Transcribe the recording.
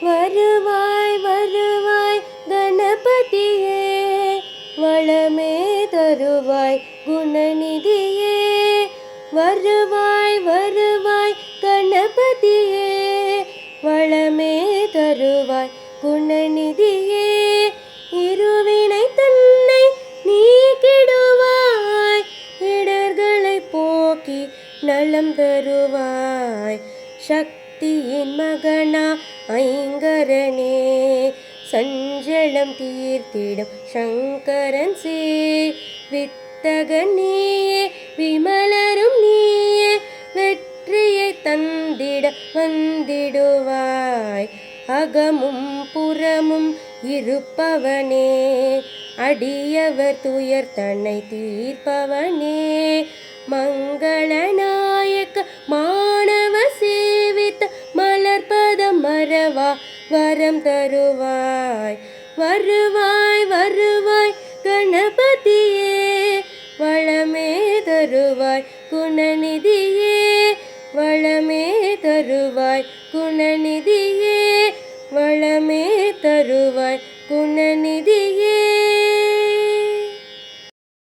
வருவாய் வருவாய் கணபதியே வளமே தருவாய் குணநிதியே. வருவாய் வருவாய் கணபதியே வளமே தருவாய் குணநிதியே. இருவினை தன்னை நீக்கிடுவாய் இடர்களை போக்கி நலம் தருவாய். சக்தி சக்தியின் மகனா? ஐங்கரனே சஞ்சலம் தீர்த்திடும் சங்கரன் சே வித்தகன் நீயே விமலரும் நீயே வெற்றியை தந்திட வந்திடுவாய். அகமும் புறமும் இருப்பவனே அடியவர் துயர் தன்னை தீர்ப்பவனே மங்களன் மலர்பதம் வரம் தருவாய். வருவாய் வருவாய் கணபதியே வளமே தருவாய் குணநிதியே. வளமே தருவாய் குணநிதியே வளமே தரு